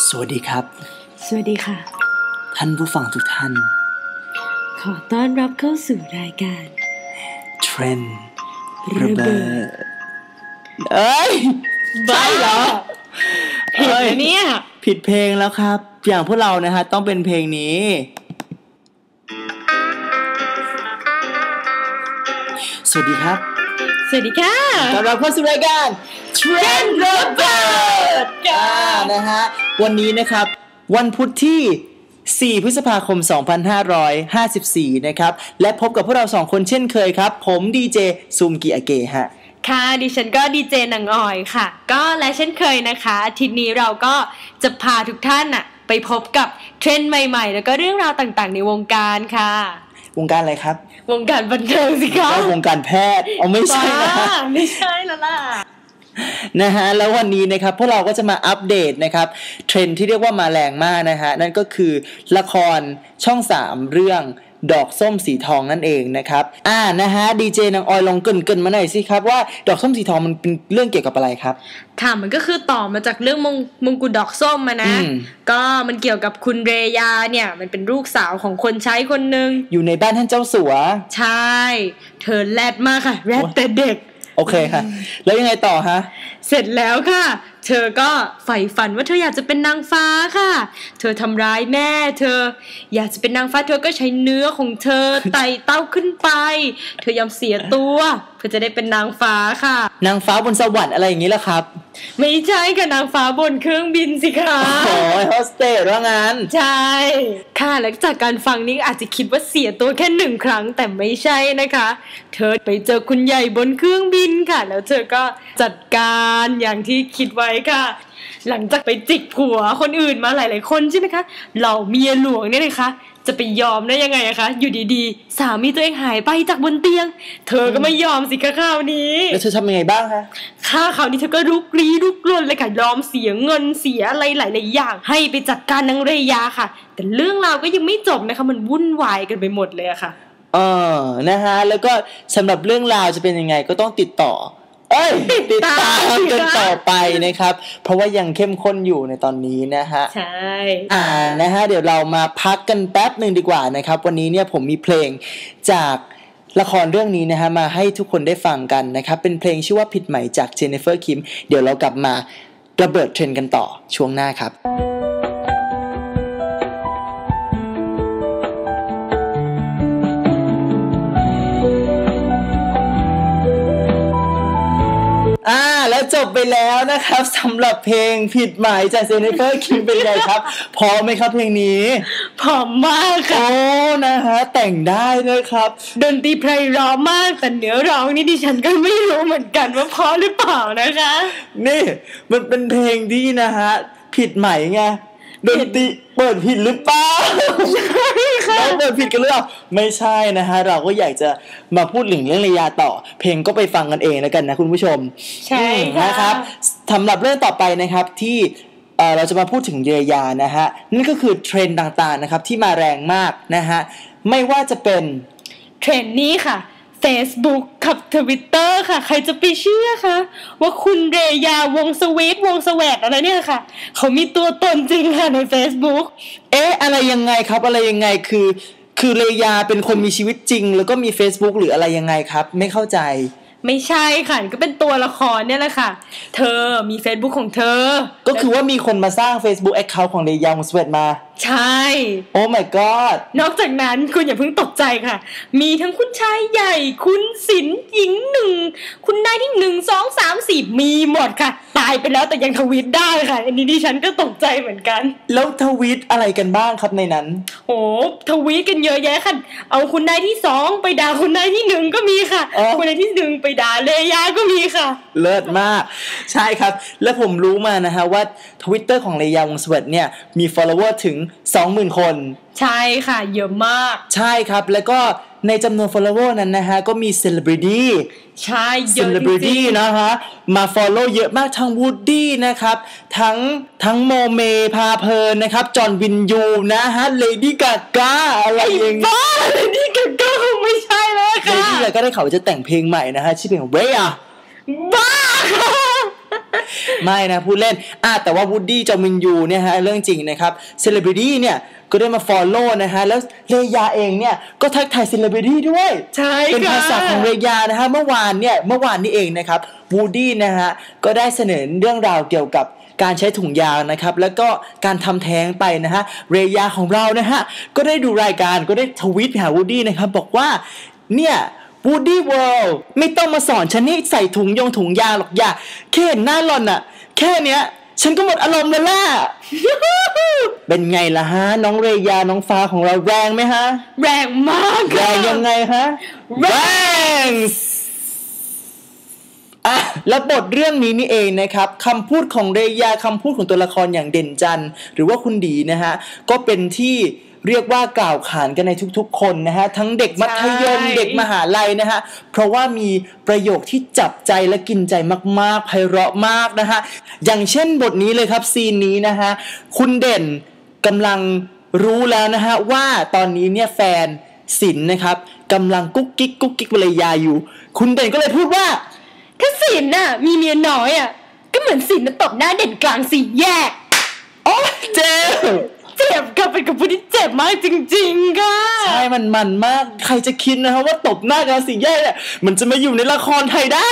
สวัสดีครับ สวัสดีค่ะ ท่านผู้ฟังทุกท่าน ขอต้อนรับเข้าสู่รายการเทรนด์ระเบิดเอ้ยบ้าเหรอผิดอ้นะเนี่ย ผิดเพลงแล้วครับ อย่างพวกเรานะฮะ ต้องเป็นเพลงนี้ สวัสดีครับ สวัสดีค่ะต้อนรับเข้าสู่รายการ เทรนด์ระเบิดอ่านะฮะวันนี้นะครับ วันพุธที่ 4 พฤษภาคม 2554 นะครับ และพบกับพวกเราสองคนเช่นเคยครับ ผมดีเจซูมกิอาเกะฮะ ค่ะ ดิฉันก็ดีเจหนังออยค่ะ ก็และเช่นเคยนะคะอาทิตย์นี้เราก็จะพาทุกท่านอะไปพบกับเทรนด์ใหม่ๆ แล้วก็เรื่องราวต่างๆ ในวงการค่ะ วงการอะไรครับ วงการบันเทิงสิคะก็วงการแพทย์เอาไม่ใช่นะบ้าไม่ใช่แล้วล่ะ นะฮะแล้ววันนี้นะครับพวกเราก็จะมาอัปเดตนะครับเทรนด์ที่เรียกว่ามาแรงมากนะฮะนั่นก็คือละครช่อง 3 เรื่องดอกส้มสีทองนั่นเองนะครับอ่านะฮะดีเจนางออยลองเกรินเกินๆมาหน่อยสิครับว่าดอกส้มสีทองมันเป็นเรื่องเกี่ยวกับอะไรครับค่ะมันก็คือต่อมาจากเรื่องมงมงกุฎดอกส้มมานะอืมก็มันเกี่ยวกับคุณเรยาเนี่ย มันเป็นลูกสาวของคนใช้คนหนึ่งอยู่ในบ้านท่านเจ้าสัว ใช่ เธอแรดมากค่ะแรดแต่เด็ก โอเคค่ะ แล้วยังไงต่อฮะ เสร็จแล้วค่ะ เธอก็ใฝ่ฝันว่าเธออยากจะเป็นนางฟ้าค่ะ เธอทำร้ายแม่ เธอ อยากจะเป็นนางฟ้า เธอก็ใช้เนื้อของเธอไต่เต้าขึ้นไป เธอยอมเสียตัว เพื่อจะได้เป็นนางฟ้าค่ะ นางฟ้าบนสวรรค์อะไรอย่างนี้แหละครับ ไม่ใช่ค่ะนางฟ้าบนเครื่องบินสิคะโอ้ยโฮสเตสว่างั้น ใช่ ค่ะแล้วจากการฟังนี้อาจจะคิดว่าเสียตัวแค่หนึ่งครั้งแต่ไม่ใช่นะคะ เธอไปเจอคุณใหญ่บนเครื่องบินค่ะ แล้วเธอก็จัดการอย่างที่คิดไว้ค่ะ หลังจากไปจิกผัวคนอื่นมาหลาย ๆ คนใช่ไหมคะ เหล่าเมียหลวงเนี่ยนะคะ จะไปยอมได้ยังไงอะคะ อยู่ดีๆ สามีตัวเองหายไปจากบนเตียง เธอก็ไม่ยอมสิคะคราวนี้แล้วเธอทำยังไงบ้างคะค่าคราวนี้เธอก็รุกรีรุกรนเลยค่ะยอมเสียเงินเสียอะไรหลายๆอย่าง ให้ไปจัดการนางเรยาค่ะ แต่เรื่องราวก็ยังไม่จบนะคะมันวุ่นวายกันไปหมดเลยอะค่ะเออนะฮะแล้วก็สำหรับเรื่องราวจะเป็นยังไงก็ต้องติดต่อ เอ้ยติดตามกัน ต่อไปนะครับ เพราะว่ายังเข้มข้นอยู่ในตอนนี้นะฮะใช่อ่านะฮะเดี๋ยวเรามาพักกันแป๊บหนึ่งดีกว่านะครับ วันนี้เนี่ยผมมีเพลงจากละครเรื่องนี้นะฮะมาให้ทุกคนได้ฟังกันนะครับ เป็นเพลงชื่อว่าผิดใหม่จากเจนนิเฟอร์คิม เดี๋ยวเรากลับมาระเบิดเทรนด์กันต่อช่วงหน้าครับ จบไปแล้วนะครับสำหรับเพลงผิดหมายจากเซนเฟอร์คิมเป็นไงครับพอไหมครับเพลงนี้ผอมมากค่ะโอ้นะฮะแต่งได้ด้วยครับ ดนตรีไพเราะมากแต่เนื้อร้องนี่ดิฉันก็ไม่รู้เหมือนกันว่าเพราะหรือเปล่านะคะ นี่ มันเป็นเพลงที่นะฮะผิดใหม่ไง ดนตรีเปิดผิดหรือเปล่าค่ะเราเปิดผิดกันหรือเปล่าไม่ใช่นะฮะ เราก็อยากจะมาพูดถึงเรื่องระยาต่อ เพลงก็ไปฟังกันเองแล้วกันนะคุณผู้ชม ใช่อืมค่ะนะครับสำหรับเรื่องต่อไปนะครับที่เอ่อเราจะมาพูดถึงเรือยานะฮะนั่นก็คือเทรนด์ต่างๆนะครับที่มาแรงมากนะฮะไม่ว่าจะเป็นเทรนด์นี้ค่ะ Facebook กับ Twitter ค่ะ ใครจะไปเชื่อคะว่าคุณเรยาวงสวีทวงสแวกอะไรเนี่ยค่ะ เขามีตัวตนจริงค่ะใน Facebook เอ๊ะ อะไรยังไงครับ อะไรยังไงคือคือเรยาเป็นคนมีชีวิตจริง แล้วก็มี Facebook หรืออะไรยังไงครับ ไม่เข้าใจ ไม่ใช่ค่ะ ก็เป็นตัวละครเนี่ยแหละค่ะ เธอมี Facebook ของเธอ ก็คือว่ามีคนมาสร้าง Facebook Account ของเรยาวงสเวตมา ใช่ โอ้ my god นอกจากนั้นคุณอย่าเพิ่งตกใจค่ะ มีทั้งคุณชายใหญ่ คุณศิลป์หญิงหนึ่ง คุณนายที่หนึ่งสองสามสี่มีหมดค่ะ ตายไปแล้วแต่ยังทวีตได้ค่ะ อันนี้ดิฉันก็ตกใจเหมือนกัน แล้วทวีตอะไรกันบ้างครับในนั้น โอ้ทวีตกันเยอะแยะค่ะ เอาคุณนายที่สองไปด่าคุณนายที่หนึ่งก็มีค่ะอ๋อคุณนายที่หนึ่งไปด่าเลยาก็มีค่ะ เลิศมาก ใช่ครับ และผมรู้มานะฮะว่า Twitter ของเรยาวงสเวตเนี่ยมี follower ถึง20,000 คน ใช่ค่ะ เยอะมาก ใช่ครับ แล้วก็ในจำนวน follower นั้นนะฮะ ก็มี celebrity ใช่เยอะจ celebrity ริงๆนะฮะ มา follow เยอะมากทั้ง Woody นะครับ ทั้งทั้งโมเมพาเพลินนะครับ จอห์นวินยูนะฮะ Lady Gaga อะไรอย่างเงี้ยบ้าเลยนี่ก็ก็คงไม่ใช่แล้ว Lady ค่ะ Gaga ได้ข่าวว่าจะแต่งเพลงใหม่นะฮะ ชื่อเพลง Raya บ้าค่ะ ไม่นะพูดเล่นอะแต่ว่าวูดดี้จอมินยูเนี่ยฮะเรื่องจริงนะครับเซเลบริตี้เนี่ยก็ได้มาฟอลโล่นะฮะแล้วเรยาเองเนี่ยก็ทักทายเซเลบริตี้ด้วย ใช่เป็นค่ะภาษาของเรยานะฮะเมื่อวานเนี่ยเมื่อวานนี้เองนะครับวูดดี้นะฮะก็ได้เสนอเรื่องราวเกี่ยวกับการใช้ถุงยางนะครับ แล้วก็การทำแท้งไปนะฮะเรยาของเรานะฮะก็ได้ดูรายการก็ได้ทวิตไปหาวูดดี้นะครับบอกว่าเนี่ย วูดดี้เวิลด์ไม่ต้องมาสอนฉันให้ใส่ถุงยงถุงยางหรอกอย่าแค่เห็นหน้าหลอนอะแค่เนี้ย ฉันก็หมดอารมณ์แล้วล่ะ เป็นไงล่ะฮะ น้องเรยาน้องฟ้าของเราแรงไหมฮะ แรงมากแรค่ะงยังไงฮะ แรงอะแล้วบทเรื่องนี้นี่เองนะครับคำพูดของเรยาคำพูดของตัวละครอย่างเด่นจันทร์หรือว่าคุณดีนะฮะ ก็เป็นที่ เรียกว่ากล่าวขานกันในทุกๆ คนนะฮะทั้งเด็กมัธยมใช่เด็กมหาลัยนะฮะเพราะว่ามีประโยคที่จับใจและกินใจมากๆไพเราะมากนะฮะอย่างเช่นบทนี้เลยครับซีนนี้นะฮะคุณเด่นกำลังรู้แล้วนะฮะว่าตอนนี้เนี่ยแฟนสินนะครับกำลังกุ๊กกิ๊กกุ๊กกิ๊กภรรยาอยู่ คุณเด่นก็เลยพูดว่า ถ้าสินน่ะมีเมียน้อยอะก็เหมือนสินน่ะตบหน้าเด่นกลางสี่แยกโอ้เจ็บ เจ็บค่ะเป็นกับผู้ที่เจ็บมากจริงๆค่ะใช่มันมันมากใครจะคิดนะฮะว่าตบหน้ากันสิ่งแย่เนี่ยมันจะมาอยู่ในละครไทยได้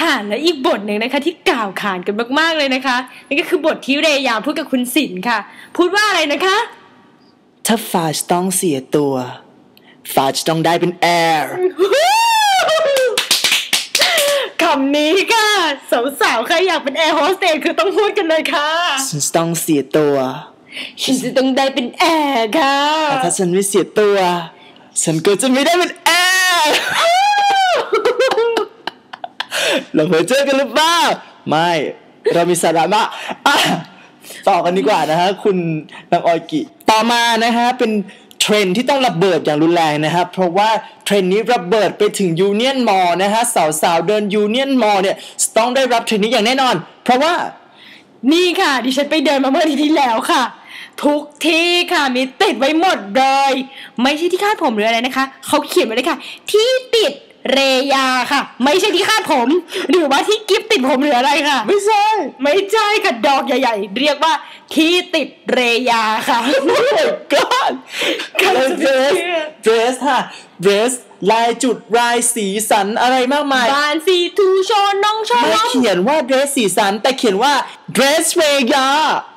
ค่ะและอีกบทหนึ่งนะคะที่กล่าวขานกันมากๆเลยนะคะนั่นก็คือบทที่เรยาพูดกับคุณสินค่ะ พูดว่าอะไรนะคะถ้าฟาชต้องเสียตัวฟาชต้องได้เป็นแอร์คำนี้ค่ะสาวๆใครอยากเป็นแอร์โฮสเตสคือต้องพูดกันเลยค่ะฉันต้องเสียตัว ฉันจะต้องได้เป็นแอร์ค่ะแต่ถ้าฉันไม่เสียตัว ฉันก็จะไม่ได้เป็นแอร์เราเคยเจอกันหรือเปล่าไม่ เรามีสาระมากอะต่อกันดีกว่านะฮะคุณนางออยกิ ต่อมานะฮะเป็นเทรนด์ที่ต้องระเบิดอย่างรุนแรงนะครับ เพราะว่าเทรนด์นี้ระเบิดไปถึงยูเนียนมอนะฮะสาวๆเดินยูเนียนมอเนี่ยต้องได้รับเทรนด์นี้อย่างแน่นอน เพราะว่า นี่ค่ะ ดิฉันไปเดินมาเมื่ออาทีที่แล้วค่ะ ทุกที่ค่ะมีติดไว้หมดเลย ไม่ใช่ที่คาดผมหรืออะไรนะคะเขาเขียนไว้เลยค่ะ ที่ติดเรยาค่ะ ไม่ใช่ที่คาดผม หรือว่าที่กิฟติดผมหรืออะไรค่ะ ไม่ใช่ ไม่ใช่ค่ะดอกใหญ่ ๆ เรียกว่าที่ติดเรยาค่ะ God ใครแล้วจะเดรไปสเชื่อเดรสค่ะเดรสลายจุดลายสีสันอะไรมากมายบานสีทูโชนน้องชอไม่บเขียนว่าเดรสสีสันแต่เขียนว่า dress r e g a อืม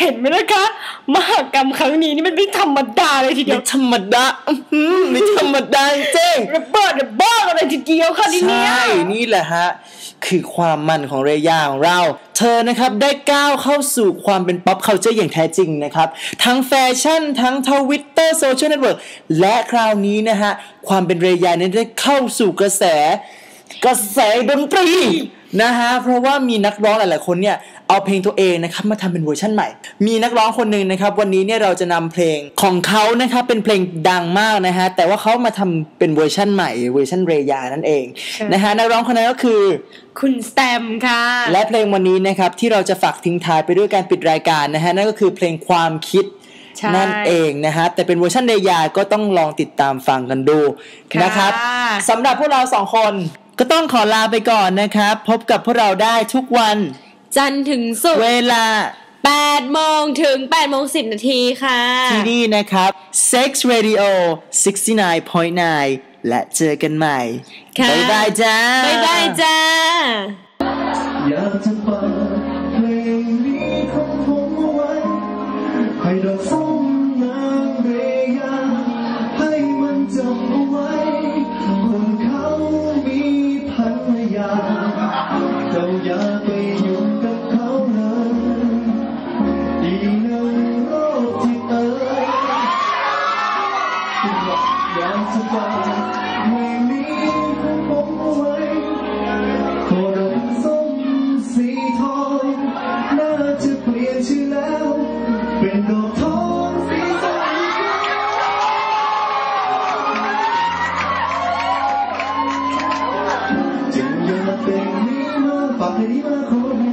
เห็นไหมนะคะ มหากรรมครั้งนี้นี่มันไม่ธรรมดาเลยทีเดีไม่ยวธรรมดาอื้อหือไม่ธรรมดาจริงระเบิดระเบ้ออะไรทีเดียวค่ะทีใชเนี้ย่นี่แหละฮะ คือความมันของเรย่าของเรา เธอนะครับได้ก้าวเข้าสู่ความเป็น pop culture อย่างแท้จริงนะครับ ทั้งแฟชั่น ทั้งทวิตเตอร์โซเชียลเน็ตเวิร์กและคราวนี้นะฮะ ความเป็นเรย่าเนี่ยได้เข้าสู่กระแส กระแสดนตรีนะฮะเพราะว่ามีนักร้องหลาย ๆ คนเนี่ยเอาเพลงตัวเองนะครับมาทำเป็นเวอร์ชันใหม่ มีนักร้องคนหนึ่งนะครับ วันนี้เนี่ยเราจะนำเพลงของเขานะครับเป็นเพลงดังมากนะฮะแต่ว่าเขามาทำเป็นเวอร์ชันใหม่เวอร์ชันเรยานั่นเองนะฮะนักร้องคนนั้นก็คือ คุณสแตมค่ะ และเพลงวันนี้นะครับที่เราจะฝากทิ้งท้ายไปด้วยการปิดรายการนะฮะนั่นก็คือเพลงความคิดใช่นั่นเองนะฮะแต่เป็นเวอร์ชันเรยาก็ต้องลองติดตามฟังกันดูค่ะนะครับสำหรับพวกเราสองคน ก็ต้องขอลาไปก่อนนะครับ พบกับพวกเราได้ทุกวัน จันทร์ถึงศุกร์เวลา8โมงถึง8โมง10 นาทีค่ะ ที่นี่นะครับ Sex Radio 69.9 และเจอกันใหม่ค่ะบ๊ายบายจ้า บ๊ายบายจ้า อยากจะเปิดเพลงนี้ของผมเอาไว้ให้ดอก อยากจะเปิดเพลงนี้ของผมเอาไว้โคดกส้มสีทองน่าจะเปลี่ยนชื่อแล้ว เป็นดอกทองสีส้มจึงอยากเป็นนี้มาฝากเพลงนี้มาคน